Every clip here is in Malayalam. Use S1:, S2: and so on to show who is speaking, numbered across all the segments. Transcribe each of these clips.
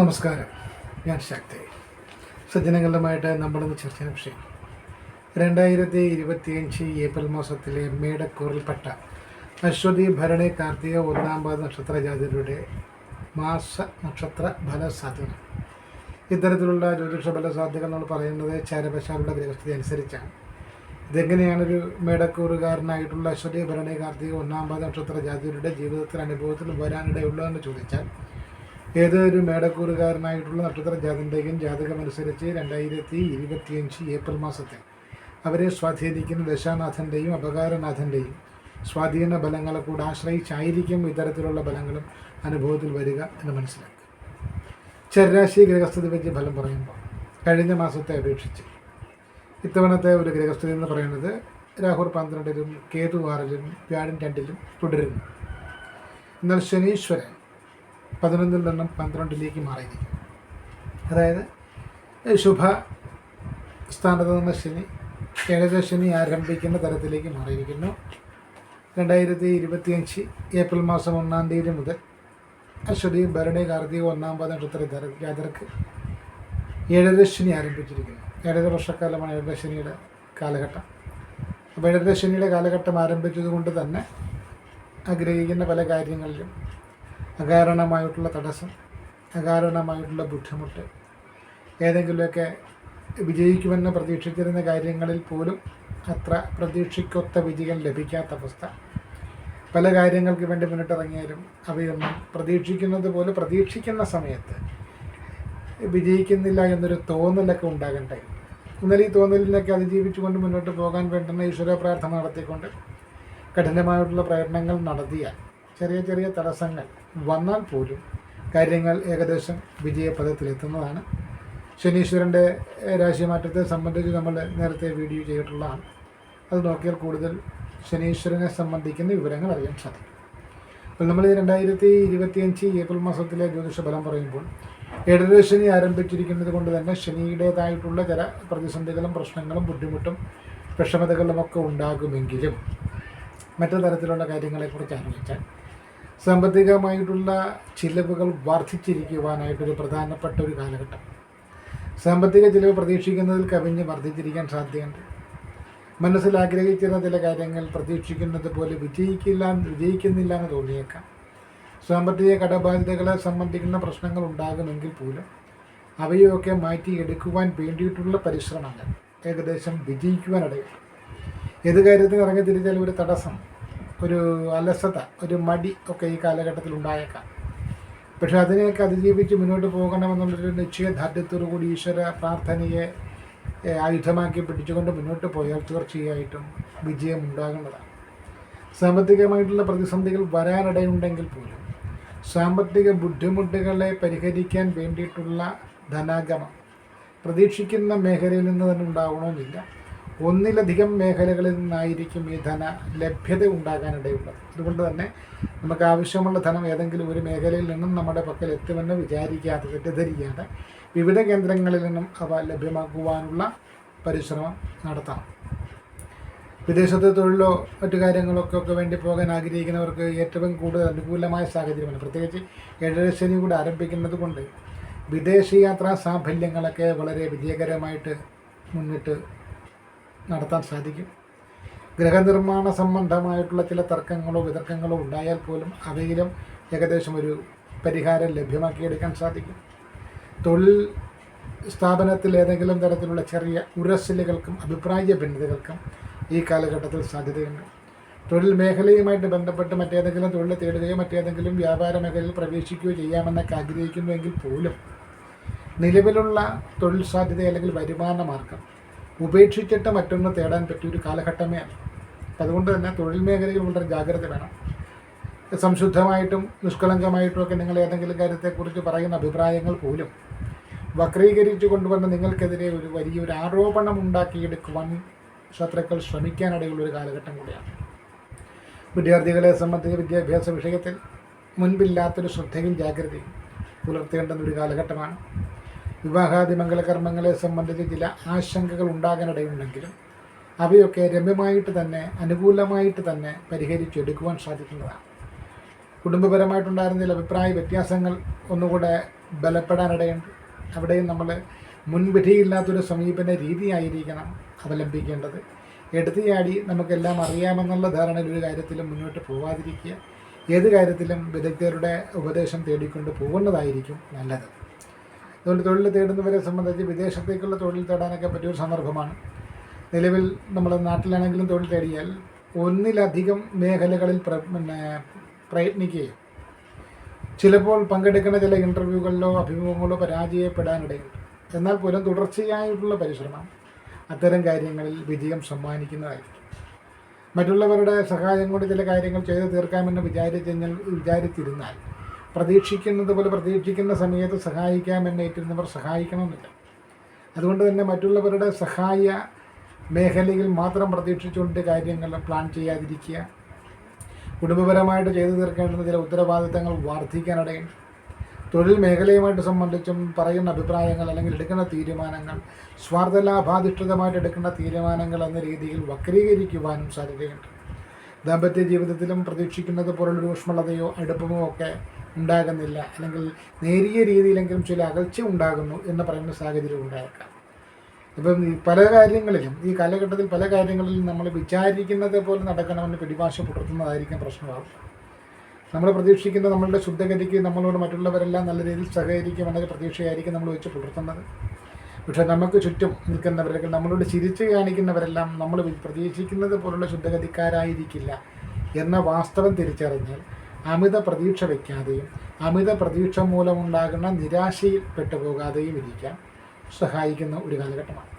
S1: നമസ്കാരം. ഞാൻ ശക്തി. സജ്ജനങ്ങളുമായിട്ട് നമ്മളിന്ന് ചർച്ച ചെയ്യുന്ന വിഷയം. രണ്ടായിരത്തി ഇരുപത്തിയഞ്ച് ഏപ്രിൽ മാസത്തിലെ മേടക്കൂറിൽപ്പെട്ട അശ്വതി ഭരണി കാർത്തിക ഒന്നാം പാദ നക്ഷത്ര ജാതിയുടെ മാസ നക്ഷത്ര ഫലസാധ്യത. ഇത്തരത്തിലുള്ള ജ്യോതിഷ ഫലസാധ്യത നമ്മൾ പറയുന്നത് ചാരപശാലുള്ള ഗ്രഹസ്ഥിതി അനുസരിച്ചാണ്. ഇതെങ്ങനെയാണൊരു മേടക്കൂറുകാരനായിട്ടുള്ള അശ്വതി ഭരണി കാർത്തിക ഒന്നാം പാദ നക്ഷത്ര ജാതിയുടെ ജീവിതത്തിൽ അനുഭവത്തിൽ വരാനിടയുള്ളതെന്ന് ചോദിച്ചാൽ ഏതൊരു മേടക്കൂറുകാരനായിട്ടുള്ള നക്ഷത്ര ജാതകന്റെയും ജാതകമനുസരിച്ച് രണ്ടായിരത്തി ഇരുപത്തിയഞ്ച് ഏപ്രിൽ മാസത്തിൽ അവരെ സ്വാധീനിക്കുന്ന ദശാനാഥന്റെയും അപകാരനാഥന്റെയും സ്വാധീന ബലങ്ങളെ കൂടെ ആശ്രയിച്ചായിരിക്കും ഇത്തരത്തിലുള്ള ബലങ്ങളും അനുഭവത്തിൽ വരിക എന്ന് മനസ്സിലാക്കുക. ചരരാശി ഗ്രഹസ്ഥിതി വെച്ച് ഫലം പറയുമ്പോൾ കഴിഞ്ഞ മാസത്തെ അപേക്ഷിച്ച് ഇത്തവണത്തെ ഒരു ഗ്രഹസ്ഥിതി എന്ന് പറയുന്നത് രാഹുൽ പന്ത്രണ്ടിലും കേതു ആറിലും വ്യാഴൻ രണ്ടിലും തുടരുന്നു. എന്നാൽ ശനീശ്വരൻ പതിനൊന്നിൽ നിന്നും പന്ത്രണ്ടിലേക്ക് മാറിയിരിക്കും അതായത് ശുഭ സ്ഥാനത്ത് നിന്ന് ശനി ഏകദേശ ശനി ആരംഭിക്കുന്ന തരത്തിലേക്ക് മാറിയിരിക്കുന്നു. രണ്ടായിരത്തി ഇരുപത്തിയഞ്ച് ഏപ്രിൽ മാസം ഒന്നാം തീയതി മുതൽ അശ്വതി ഭരണി കാർത്തിക ഒന്നാം പാദ നക്ഷത്ര ജാതർക്ക് ഏഴര ആരംഭിച്ചിരിക്കുന്നു. ഏഴര വർഷക്കാലമാണ് ഏഴര ശനിയുടെ കാലഘട്ടം. അപ്പോൾ ഏഴര ശനിയുടെ കാലഘട്ടം ആരംഭിച്ചതുകൊണ്ട് തന്നെ ആഗ്രഹിക്കുന്ന പല കാര്യങ്ങളിലും അകാരണമായിട്ടുള്ള തടസ്സം അകാരണമായിട്ടുള്ള ബുദ്ധിമുട്ട് ഏതെങ്കിലുമൊക്കെ വിജയിക്കുമെന്ന് പ്രതീക്ഷിച്ചിരുന്ന കാര്യങ്ങളിൽ പോലും അത്ര പ്രതീക്ഷിക്കൊത്ത വിജയം ലഭിക്കാത്ത അവസ്ഥ. പല കാര്യങ്ങൾക്ക് വേണ്ടി മുന്നിട്ടിറങ്ങിയാലും അവയൊന്നും പ്രതീക്ഷിക്കുന്നത് പോലെ പ്രതീക്ഷിക്കുന്ന സമയത്ത് വിജയിക്കുന്നില്ല എന്നൊരു തോന്നലൊക്കെ ഉണ്ടാകണ്ടേ എന്നാൽ ഈ തോന്നലിനൊക്കെ അതിജീവിച്ചുകൊണ്ട് മുന്നോട്ട് പോകാൻ വേണ്ടുന്ന ഈശ്വര പ്രാർത്ഥന നടത്തിക്കൊണ്ട് കഠിനമായിട്ടുള്ള പ്രയത്നങ്ങൾ നടത്തിയാൽ ചെറിയ ചെറിയ തടസ്സങ്ങൾ വന്നാൽ പോലും കാര്യങ്ങൾ ഏകദേശം വിജയപഥത്തിലെത്തുന്നതാണ്. ശനീശ്വരന്റെ രാശിമാറ്റത്തെ സംബന്ധിച്ച് നമ്മൾ നേരത്തെ വീഡിയോ ചെയ്തിട്ടുള്ളതാണ്. അത് നോക്കിയാൽ കൂടുതൽ ശനീശ്വരനെ സംബന്ധിക്കുന്ന വിവരങ്ങൾ അറിയാൻ സാധിക്കും. അപ്പോൾ നമ്മൾ രണ്ടായിരത്തി ഇരുപത്തിയഞ്ച് ഏപ്രിൽ മാസത്തിലെ ജ്യോതിഷ ഫലം പറയുമ്പോൾ ഏഴര ശനി ആരംഭിച്ചിരിക്കുന്നത് കൊണ്ട് തന്നെ ശനിയുടേതായിട്ടുള്ള ചില പ്രതിസന്ധികളും പ്രശ്നങ്ങളും ബുദ്ധിമുട്ടും വിഷമതകളുമൊക്കെ ഉണ്ടാകുമെങ്കിലും മറ്റു തരത്തിലുള്ള കാര്യങ്ങളെക്കുറിച്ച് ആലോചിച്ചാൽ സാമ്പത്തികമായിട്ടുള്ള ചിലവുകൾ വർദ്ധിച്ചിരിക്കുവാനായിട്ടൊരു പ്രധാനപ്പെട്ട ഒരു കാലഘട്ടം. സാമ്പത്തിക ചിലവ് പ്രതീക്ഷിക്കുന്നതിൽ കവിഞ്ഞ് വർദ്ധിച്ചിരിക്കാൻ സാധ്യതയുണ്ട്. മനസ്സിൽ ആഗ്രഹിച്ചിരുന്ന ചില കാര്യങ്ങൾ പ്രതീക്ഷിക്കുന്നത് പോലെ വിജയിക്കില്ല വിജയിക്കുന്നില്ല എന്ന് തോന്നിയേക്കാം. സാമ്പത്തിക കടബാധ്യതകളെ സംബന്ധിക്കുന്ന പ്രശ്നങ്ങൾ ഉണ്ടാകുമെങ്കിൽ പോലും അവയൊക്കെ മാറ്റിയെടുക്കുവാൻ വേണ്ടിയിട്ടുള്ള പരിശ്രമങ്ങൾ ഏകദേശം വിജയിക്കുവാനിടയുണ്ട് ഏത് കാര്യത്തിന് ഇറങ്ങി തിരിച്ചാലും ഒരു തടസ്സം. ഒരു അലസത ഒരു മടി ഒക്കെ ഈ കാലഘട്ടത്തിൽ ഉണ്ടായേക്കാം. പക്ഷെ അതിനെയൊക്കെ അതിജീവിച്ച് മുന്നോട്ട് പോകണമെന്നുള്ളൊരു നിശ്ചയദാർഢ്യത്തോടു കൂടി ഈശ്വര പ്രാർത്ഥനയെ ആയുധമാക്കി പിടിച്ചുകൊണ്ട് മുന്നോട്ട് പോയാൽ തീർച്ചയായിട്ടും വിജയം ഉണ്ടാകേണ്ടതാണ് സാമ്പത്തികമായിട്ടുള്ള പ്രതിസന്ധികൾ വരാനിടയുണ്ടെങ്കിൽ പോലും സാമ്പത്തിക ബുദ്ധിമുട്ടുകളെ പരിഹരിക്കാൻ വേണ്ടിയിട്ടുള്ള ധനാഗമം പ്രതീക്ഷിക്കുന്ന മേഖലയിൽ നിന്ന് തന്നെ ഉണ്ടാവണമെന്നില്ല. ഒന്നിലധികം മേഖലകളിൽ നിന്നായിരിക്കും ഈ ധന ലഭ്യത ഉണ്ടാകാനിടയുള്ളത്. അതുകൊണ്ട് തന്നെ നമുക്ക് ആവശ്യമുള്ള ധനം ഏതെങ്കിലും ഒരു മേഖലയിൽ നിന്നും നമ്മുടെ പക്കൽ എത്തുമെന്ന് വിചാരിക്കാതെ തെറ്റിദ്ധരിക്കാതെ വിവിധ കേന്ദ്രങ്ങളിൽ നിന്നും അവ ലഭ്യമാക്കുവാനുള്ള പരിശ്രമം നടത്താം വിദേശത്തെ തൊഴിലോ മറ്റു കാര്യങ്ങളൊക്കെ ഒക്കെ വേണ്ടി പോകാൻ ആഗ്രഹിക്കുന്നവർക്ക് ഏറ്റവും കൂടുതൽ അനുകൂലമായ സാഹചര്യമാണ്. പ്രത്യേകിച്ച് ഏഴര ശനി കൂടെ ആരംഭിക്കുന്നത് കൊണ്ട് വിദേശയാത്രാ സാഫല്യങ്ങളൊക്കെ വളരെ വിജയകരമായിട്ട് മുന്നിട്ട് നടത്താൻ സാധിക്കും. ഗ്രഹനിർമ്മാണ സംബന്ധമായിട്ടുള്ള ചില തർക്കങ്ങളോ വിതർക്കങ്ങളോ ഉണ്ടായാൽ പോലും അവയിലും ഏകദേശം ഒരു പരിഹാരം ലഭ്യമാക്കിയെടുക്കാൻ സാധിക്കും. തൊഴിൽ സ്ഥാപനത്തിൽ ഏതെങ്കിലും തരത്തിലുള്ള ചെറിയ ഉരസലുകൾക്കും അഭിപ്രായ ഭിന്നതകൾക്കും ഈ കാലഘട്ടത്തിൽ സാധ്യതയുണ്ട്. തൊഴിൽ മേഖലയുമായിട്ട് ബന്ധപ്പെട്ട് മറ്റേതെങ്കിലും തൊഴിൽ തേടുകയോ മറ്റേതെങ്കിലും വ്യാപാര മേഖലയിൽ പ്രവേശിക്കുകയോ ചെയ്യാമെന്നൊക്കെ ആഗ്രഹിക്കുന്നുവെങ്കിൽ പോലും നിലവിലുള്ള തൊഴിൽ സാധ്യത അല്ലെങ്കിൽ വരുമാന മാർഗം ഉപേക്ഷിച്ചിട്ട് മറ്റൊന്ന് തേടാൻ പറ്റിയ ഒരു കാലഘട്ടമേ അല്ല. അതുകൊണ്ട് തന്നെ തൊഴിൽ മേഖലയിൽ വളരെ ജാഗ്രത വേണം. സംശുദ്ധമായിട്ടും നിഷ്കളങ്കമായിട്ടും ഒക്കെ നിങ്ങൾ ഏതെങ്കിലും കാര്യത്തെക്കുറിച്ച് പറയുന്ന അഭിപ്രായങ്ങൾ പോലും വക്രീകരിച്ചു കൊണ്ടുവന്ന് നിങ്ങൾക്കെതിരെ ഒരു വലിയൊരു ആരോപണം ഉണ്ടാക്കിയെടുക്കുവാൻ ശത്രുക്കൾ ശ്രമിക്കാനിടയുള്ള ഒരു കാലഘട്ടം കൂടിയാണ്. വിദ്യാർത്ഥികളെ സംബന്ധിച്ച് വിദ്യാഭ്യാസ വിഷയത്തിൽ മുൻപില്ലാത്തൊരു ശ്രദ്ധയും ജാഗ്രതയും പുലർത്തേണ്ടുന്ന ഒരു കാലഘട്ടമാണ്. വിവാഹാദി മംഗളകർമ്മങ്ങളെ സംബന്ധിച്ച് ചില ആശങ്കകൾ ഉണ്ടാകാനിടയുണ്ടെങ്കിലും അവയൊക്കെ രമ്യമായിട്ട് തന്നെ അനുകൂലമായിട്ട് തന്നെ പരിഹരിച്ചെടുക്കുവാൻ സാധിക്കുന്നതാണ്. കുടുംബപരമായിട്ടുണ്ടായിരുന്ന ചില അഭിപ്രായ വ്യത്യാസങ്ങൾ ഒന്നുകൂടെ ബലപ്പെടാനിടയുണ്ട്. അവിടെയും നമ്മൾ മുൻവിധിയില്ലാത്തൊരു സമീപന രീതിയായിരിക്കണം അവലംബിക്കേണ്ടത്. എടുത്തിയാടി നമുക്കെല്ലാം അറിയാമെന്നുള്ള ധാരണയിൽ ഒരു കാര്യത്തിലും മുന്നോട്ട് പോവാതിരിക്കുക. ഏത് കാര്യത്തിലും വിദഗ്ധരുടെ ഉപദേശം തേടിക്കൊണ്ട് പോകുന്നതായിരിക്കും നല്ലത്. അതുകൊണ്ട് തൊഴിൽ തേടുന്നവരെ സംബന്ധിച്ച് വിദേശത്തേക്കുള്ള തൊഴിൽ തേടാനൊക്കെ പറ്റിയൊരു സന്ദർഭമാണ്. നിലവിൽ നമ്മൾ നാട്ടിലാണെങ്കിലും തൊഴിൽ തേടിയാൽ ഒന്നിലധികം മേഖലകളിൽ പിന്നെ പ്രയത്നിക്കുകയും ചിലപ്പോൾ പങ്കെടുക്കുന്ന ചില ഇന്റർവ്യൂകളിലോ അഭിമുഖങ്ങളോ പരാജയപ്പെടാനിടയുണ്ട്. എന്നാൽ പോലും തുടർച്ചയായിട്ടുള്ള പരിശ്രമം അത്തരം കാര്യങ്ങളിൽ വിജയം സമ്മാനിക്കുന്നതായിരിക്കും. മറ്റുള്ളവരുടെ സഹായം കൊണ്ട് ചില കാര്യങ്ങൾ ചെയ്തു തീർക്കാമെന്ന് വിചാരിച്ച് വിചാരിച്ചിരുന്നാൽ പ്രതീക്ഷിക്കുന്നത് പോലെ പ്രതീക്ഷിക്കുന്ന സമയത്ത് സഹായിക്കാമെന്നേറ്റിരുന്നവർ സഹായിക്കണമെന്നില്ല. അതുകൊണ്ട് തന്നെ മറ്റുള്ളവരുടെ സഹായ മേഖലയിൽ മാത്രം പ്രതീക്ഷിച്ചുകൊണ്ട് കാര്യങ്ങൾ പ്ലാൻ ചെയ്യാതിരിക്കുക. കുടുംബപരമായിട്ട് ചെയ്തു തീർക്കേണ്ടുന്ന ചില ഉത്തരവാദിത്തങ്ങൾ വർദ്ധിക്കാനിടയുണ്ട്. തൊഴിൽ മേഖലയുമായിട്ട് സംബന്ധിച്ചും പറയുന്ന അഭിപ്രായങ്ങൾ അല്ലെങ്കിൽ എടുക്കുന്ന തീരുമാനങ്ങൾ സ്വാർത്ഥലാഭാധിഷ്ഠിതമായിട്ട് എടുക്കുന്ന തീരുമാനങ്ങൾ എന്ന രീതിയിൽ വക്രീകരിക്കുവാനും സാധ്യതയുണ്ട്. ദാമ്പത്യ ജീവിതത്തിലും പ്രതീക്ഷിക്കുന്നത് പോലുള്ളൊരു ഊഷ്മളതയോ അടുപ്പമോ ഒക്കെ ഉണ്ടാകുന്നില്ല. അല്ലെങ്കിൽ നേരിയ രീതിയിലെങ്കിലും ചില അകൽച്ച ഉണ്ടാകുന്നു എന്ന് പറയുന്ന സാഹചര്യം ഉണ്ടായേക്കാം. ഇപ്പം പല കാര്യങ്ങളിലും ഈ കാലഘട്ടത്തിൽ പല കാര്യങ്ങളിലും നമ്മൾ വിചാരിക്കുന്നത് പോലെ നടക്കണമെന്ന് പിടിഭാഷ പുലർത്തുന്നതായിരിക്കും പ്രശ്നമാകും നമ്മൾ പ്രതീക്ഷിക്കുന്ന നമ്മളുടെ ശുദ്ധഗതിക്ക് നമ്മളോട് മറ്റുള്ളവരെല്ലാം നല്ല രീതിയിൽ സഹകരിക്കുമെന്നൊരു പ്രതീക്ഷയായിരിക്കും നമ്മൾ വെച്ച് പുലർത്തുന്നത്. പക്ഷേ നമുക്ക് ചുറ്റും നിൽക്കുന്നവരൊക്കെ നമ്മളോട് ചിരിച്ചു കാണിക്കുന്നവരെല്ലാം നമ്മൾ പ്രതീക്ഷിക്കുന്നത് പോലുള്ള ശുദ്ധഗതിക്കാരായിരിക്കില്ല എന്ന വാസ്തവം തിരിച്ചറിഞ്ഞാൽ അമിത പ്രതീക്ഷ വയ്ക്കാതെയും അമിത പ്രതീക്ഷ മൂലമുണ്ടാകുന്ന നിരാശയിൽ പെട്ടുപോകാതെയും ഇരിക്കാൻ സഹായിക്കുന്ന ഒരു കാലഘട്ടമാണ്.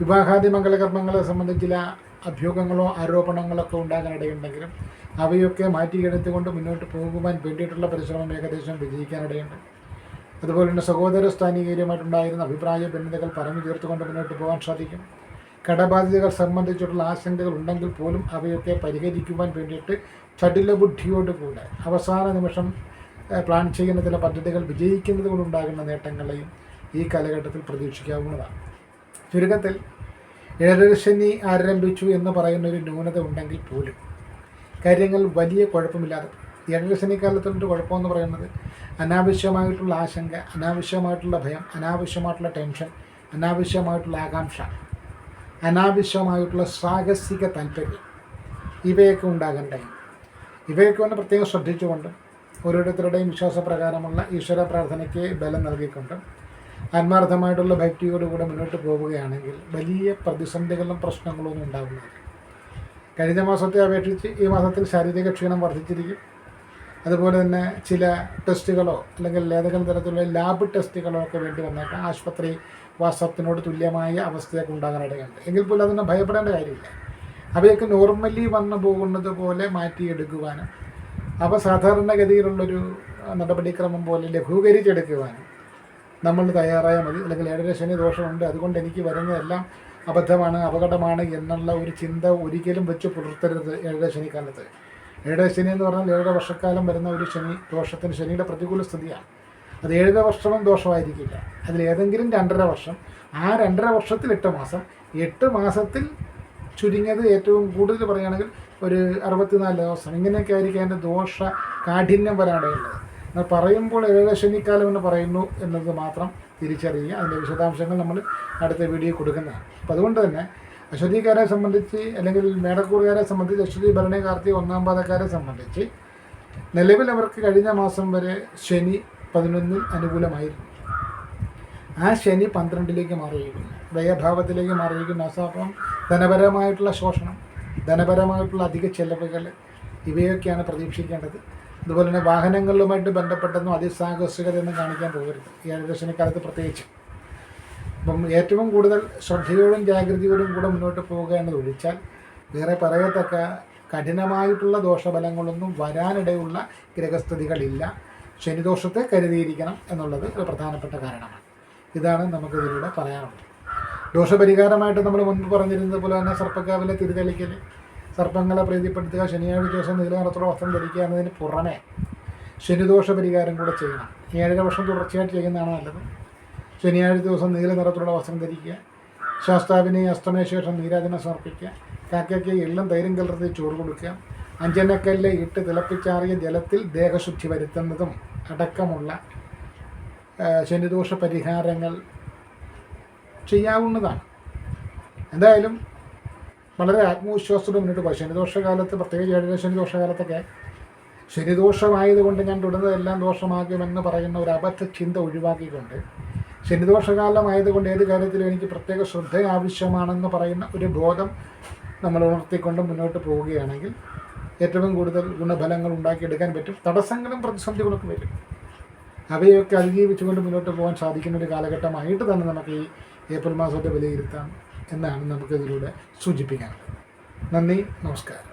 S1: വിവാഹാദി മംഗളകർമ്മങ്ങളെ സംബന്ധിച്ച് ചില അഭ്യൂഹങ്ങളോ ആരോപണങ്ങളോ ഒക്കെ ഉണ്ടാകാനിടയുണ്ടെങ്കിലും അവയൊക്കെ മാറ്റിയെടുത്തുകൊണ്ട് മുന്നോട്ട് പോകുവാൻ വേണ്ടിയിട്ടുള്ള പരിശ്രമം ഏകദേശം വിജയിക്കാനിടയുണ്ട്. അതുപോലെ തന്നെ സഹോദര സ്ഥാനികരുമായിട്ടുണ്ടായിരുന്ന അഭിപ്രായ ഭിന്നതകൾ പറഞ്ഞു തീർത്തുകൊണ്ട് മുന്നോട്ട് പോകാൻ സാധിക്കും. കടബാധ്യതകൾ സംബന്ധിച്ചിട്ടുള്ള ആശങ്കകൾ ഉണ്ടെങ്കിൽ പോലും അവയൊക്കെ പരിഹരിക്കുവാൻ വേണ്ടിയിട്ട് ചടില ബുദ്ധിയോടുകൂടെ അവസാന നിമിഷം പ്ലാൻ ചെയ്യുന്ന ചില പദ്ധതികൾ വിജയിക്കുന്നത് കൊണ്ടുണ്ടാകുന്ന നേട്ടങ്ങളെയും ഈ കാലഘട്ടത്തിൽ പ്രതീക്ഷിക്കാവുന്നതാണ്. ചുരുക്കത്തിൽ ഏഴരശനി ആരംഭിച്ചു എന്ന് പറയുന്ന ഒരു ന്യൂനത ഉണ്ടെങ്കിൽ പോലും കാര്യങ്ങൾ വലിയ കുഴപ്പമില്ലാതെ ഏഴരശനി കാലത്തിന്റെ കുഴപ്പമെന്ന് പറയുന്നത് അനാവശ്യമായിട്ടുള്ള ആശങ്ക അനാവശ്യമായിട്ടുള്ള ഭയം അനാവശ്യമായിട്ടുള്ള ടെൻഷൻ അനാവശ്യമായിട്ടുള്ള ആകാംക്ഷ അനാവശ്യമായിട്ടുള്ള സാഹസിക താല്പര്യം. ഇവയൊക്കെ ഉണ്ടാകാൻ ഇവയൊക്കെ ഒന്ന് പ്രത്യേകം ശ്രദ്ധിച്ചുകൊണ്ട് ഓരോരുത്തരുടെയും വിശ്വാസപ്രകാരമുള്ള ഈശ്വര പ്രാർത്ഥനയ്ക്ക് ബലം നൽകിക്കൊണ്ട് ആത്മാർത്ഥമായിട്ടുള്ള ഭക്തിയോടുകൂടെ മുന്നോട്ട് പോവുകയാണെങ്കിൽ വലിയ പ്രതിസന്ധികളും പ്രശ്നങ്ങളും ഒന്നും ഉണ്ടാകുന്നില്ല കഴിഞ്ഞ മാസത്തെ അപേക്ഷിച്ച് ഈ മാസത്തിൽ ശാരീരിക ക്ഷീണം വർദ്ധിച്ചിരിക്കും. അതുപോലെ തന്നെ ചില ടെസ്റ്റുകളോ അല്ലെങ്കിൽ ഏതെങ്കിലും തരത്തിലുള്ള ലാബ് ടെസ്റ്റുകളോ ഒക്കെ വേണ്ടി വന്നേക്കാം. ആശുപത്രി വാസത്തിനോട് തുല്യമായ അവസ്ഥയൊക്കെ ഉണ്ടാകാനിടയുണ്ട്. എങ്കിൽ പോലും അതിനെ ഭയപ്പെടേണ്ട കാര്യമില്ല. അവയൊക്കെ നോർമലി വന്നു പോകുന്നത് പോലെ മാറ്റിയെടുക്കുവാനും അവ സാധാരണഗതിയിലുള്ളൊരു നടപടിക്രമം പോലെ ലഘൂകരിച്ചെടുക്കുവാനും നമ്മൾ തയ്യാറായാൽ മതി. അല്ലെങ്കിൽ ഏഴര ശനി ദോഷമുണ്ട്. അതുകൊണ്ട് എനിക്ക് വരുന്നതെല്ലാം അബദ്ധമാണ് അപകടമാണ് എന്നുള്ള ഒരു ചിന്ത ഒരിക്കലും വെച്ച് പുലർത്തരുത് ഏഴര ശനിക്കാലത്ത്. ഏഴര ശനി എന്ന് പറഞ്ഞാൽ ഏഴര വർഷക്കാലം വരുന്ന ഒരു ശനി ദോഷത്തിന് ശനിയുടെ പ്രതികൂല സ്ഥിതിയാണ്. അത് ഏഴര വർഷവും ദോഷമായിരിക്കില്ല. അതിൽ ഏതെങ്കിലും രണ്ടര വർഷം ആ രണ്ടര വർഷത്തിൽ എട്ട് മാസം എട്ട് മാസത്തിൽ ചുരുങ്ങിയത് ഏറ്റവും കൂടുതൽ പറയുകയാണെങ്കിൽ ഒരു അറുപത്തിനാല് ദിവസം. ഇങ്ങനെയൊക്കെ ആയിരിക്കും അതിന്റെ ദോഷ കാഠിന്യം വരാനുള്ളത് എന്നാൽ പറയുമ്പോൾ ഏഴശനിക്കാലം എന്ന് പറയുന്നു എന്നത് മാത്രം തിരിച്ചറിയുക. അതിന്റെ വിശദാംശങ്ങൾ നമ്മൾ അടുത്ത വീഡിയോ കൊടുക്കുന്നതാണ്. അപ്പോൾ അതുകൊണ്ട് തന്നെ അശ്വതിക്കാരെ സംബന്ധിച്ച് അല്ലെങ്കിൽ മേടക്കൂറുകാരെ സംബന്ധിച്ച് അശ്വതി ഭരണി ഒന്നാം പാദക്കാരെ സംബന്ധിച്ച് നിലവിൽ അവർക്ക് കഴിഞ്ഞ മാസം വരെ ശനി പതിനൊന്നിൽ അനുകൂലമായിരുന്നു. ആ ശനി പന്ത്രണ്ടിലേക്ക് മാറിയിരിക്കുന്നു. വ്യയഭാവത്തിലേക്ക് മാറിയിരിക്കുന്നു. അപ്പം ധനപരമായിട്ടുള്ള ശോഷണം ധനപരമായിട്ടുള്ള അധിക ചെലവുകൾ ഇവയൊക്കെയാണ് പ്രതീക്ഷിക്കേണ്ടത്. അതുപോലെ തന്നെ വാഹനങ്ങളുമായിട്ട് ബന്ധപ്പെട്ടൊന്നും അതിസാഹസികതയൊന്നും കാണിക്കാൻ പോകരുത്. ഈ ഏഴരശനിക്കാലത്ത് പ്രത്യേകിച്ച്. അപ്പം ഏറ്റവും കൂടുതൽ ശ്രദ്ധയോടും ജാഗ്രതയോടും കൂടെ മുന്നോട്ട് പോവുക എന്നത് ഒഴിച്ചാൽ വേറെ പറയത്തക്ക കഠിനമായിട്ടുള്ള ദോഷഫലങ്ങളൊന്നും വരാനിടയുള്ള ഗ്രഹസ്ഥിതികളില്ല. ശനിദോഷത്തെ കരുതിയിരിക്കണം എന്നുള്ളത് ഒരു പ്രധാനപ്പെട്ട കാരണമാണ്. ഇതാണ് നമുക്കിതിലൂടെ പറയാനുള്ളത്. ദോഷപരിഹാരമായിട്ട് നമ്മൾ മുൻപ് പറഞ്ഞിരുന്നത് പോലെ തന്നെ സർപ്പക്കാവിലെ തിരിതെളിക്കൽ സർപ്പങ്ങളെ പ്രീതിപ്പെടുത്തുക ശനിയാഴ്ച ദിവസം നീല നിറത്തുള്ള വസ്ത്രം ധരിക്കുക എന്നതിന് പുറമെ ശനിദോഷ പരിഹാരം കൂടെ ചെയ്യണം. ഏഴര വർഷം തുടർച്ചയായിട്ട് ചെയ്യുന്നതാണ് നല്ലത്. ശനിയാഴ്ച ദിവസം നീല നിറത്തിലുള്ള വസ്ത്രം ധരിക്കുക. ശാസ്താവിനെ അസ്തമയ ശേഷം നീരാജന സമർപ്പിക്കുക. കാക്കയ്ക്ക് എള്ളും തൈരും കലർത്തി ചോറ് കൊടുക്കുക. അഞ്ചനക്കല്ല് ഇട്ട് തിളപ്പിച്ചാറിയ ജലത്തിൽ ദേഹശുദ്ധി വരുത്തുന്നതും അടക്കമുള്ള ശനിദോഷ പരിഹാരങ്ങൾ ചെയ്യാവുന്നതാണ്. എന്തായാലും വളരെ ആത്മവിശ്വാസത്തോടെ മുന്നോട്ട് പോയി. ശനിദോഷകാലത്ത് പ്രത്യേകിച്ച് ഏഴര ശനിദോഷകാലത്തൊക്കെ ശനിദോഷമായതുകൊണ്ട് ഞാൻ തുടർന്നതെല്ലാം ദോഷമാകുമെന്ന് പറയുന്ന ഒരു അബദ്ധ ചിന്ത ഒഴിവാക്കിക്കൊണ്ട് ശനിദോഷകാലമായതുകൊണ്ട് ഏത് കാര്യത്തിലും എനിക്ക് പ്രത്യേക ശ്രദ്ധ ആവശ്യമാണെന്ന് പറയുന്ന ഒരു ബോധം നമ്മൾ ഉണർത്തിക്കൊണ്ട് മുന്നോട്ട് പോവുകയാണെങ്കിൽ ഏറ്റവും കൂടുതൽ ഗുണഫലങ്ങൾ ഉണ്ടാക്കിയെടുക്കാൻ പറ്റും. തടസ്സങ്ങളും പ്രതിസന്ധികളൊക്കെ വരും. അവയൊക്കെ അതിജീവിച്ചുകൊണ്ട് മുന്നോട്ട് പോകാൻ സാധിക്കുന്ന ഒരു കാലഘട്ടമായിട്ട് തന്നെ നമുക്ക് ഈ ഏപ്രിൽ മാസത്തെ വിലയിരുത്താം എന്നാണ് നമുക്കിതിലൂടെ സൂചിപ്പിക്കാനുള്ളത്. നന്ദി നമസ്കാരം.